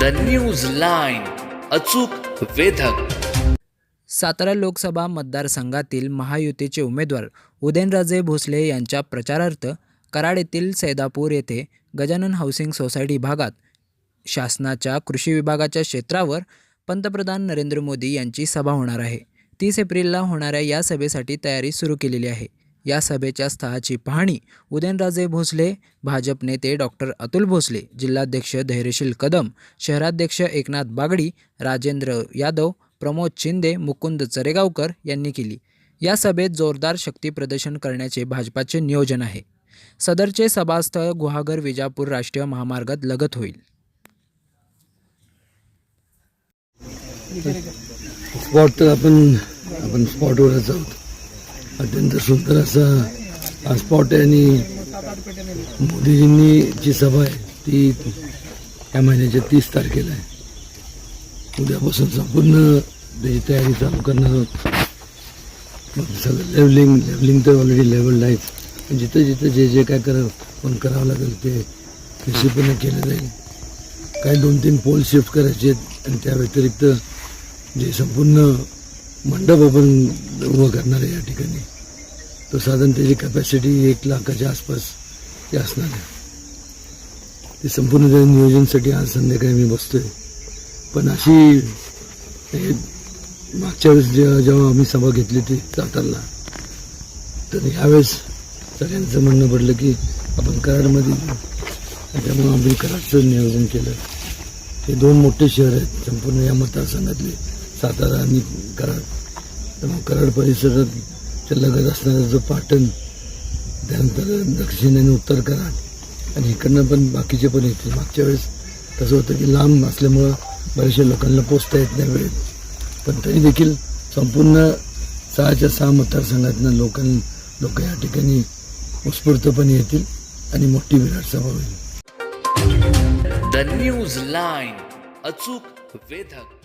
The news line अचूक वेधक. सातारा लोकसभा मतदारसंघातील महायुतीचे उमेदवार उदयनराजे भोसले यांच्या प्रचारार्थ कराड येथील सैदापूर येथे गजानन हाऊसिंग सोसायटी भागात शासनाच्या कृषी विभागाच्या क्षेत्रावर पंतप्रधान नरेंद्र मोदी यांची सभा होणार आहे. तीस एप्रिलला होणाऱ्या या सभेसाठी तयारी सुरू केलेली आहे. या सभेच्या स्थळाची पाहणी उदयनराजे भोसले भाजप नेते डॉक्टर अतुल भोसले जिल्हाध्यक्ष धैर्यशील कदम शहराध्यक्ष एकनाथ बागडी राजेंद्र यादव प्रमोद शिंदे मुकुंद चरेगावकर यांनी केली. या सभेत जोरदार शक्ती प्रदर्शन करण्याचे भाजपाचे नियोजन आहे. सदरचे सभास्थळ गुहागर विजापूर राष्ट्रीय महामार्गात लगत होईल. स्पॉट तर आपण आपण स्पॉटवरच आहोत अत्यंत सुंदर असा हा स्पॉट आहे आणि मोदीजींनी जी सभा आहे ती या महिन्याच्या तीस तारखेला आहे. उद्यापासून संपूर्ण त्याची तयारी चालू करणार आहोत. सगळं लेवलिंग लेवलिंग तर ऑलरेडी लेवल आहेच पण जिथं जिथं जे जे काय करावं पण करावं लागेल ते निश्चितपणे केलं जाईल. काही दोन तीन पोल शिफ्ट करायचे आहेत आणि त्या व्यतिरिक्त जे संपूर्ण मंडप आपण उभं करणार आहे या ठिकाणी. तो साधारण त्याची कॅपॅसिटी एक लाखाच्या आसपास ती असणार आहे. ते संपूर्ण त्या नियोजनसाठी आज संध्याकाळी मी बसतोय. पण अशी हे मागच्या वेळेस जेव्हा जेव्हा आम्ही सभा घेतली ती जाताना तर यावेळेस सगळ्यांचं म्हणणं पडलं की आपण कराडमध्ये त्यामुळं त्यामुळे आम्ही कराडचं नियोजन केलं. हे दोन मोठे शहर आहेत संपूर्ण या मतदारसंघातले. सातारा आणि कराड त्यामुळे कराड परिसरात लगत असणारा जो पाटण त्यानंतर दक्षिण आणि उत्तर कराड. आणि इकडनं पण बाकीचे पण येतील. मागच्या वेळेस कसं होतं की लांब असल्यामुळं बऱ्याचशा लोकांना पोचता येत नाही वेळेत. पण तरी देखील संपूर्ण सहाच्या सहा मतदारसंघातनं लोकां लोक या ठिकाणी उत्स्फूर्तपणे येतील आणि मोठी विराट सभा होईल. द न्यूज लाईन अचूक वेधक.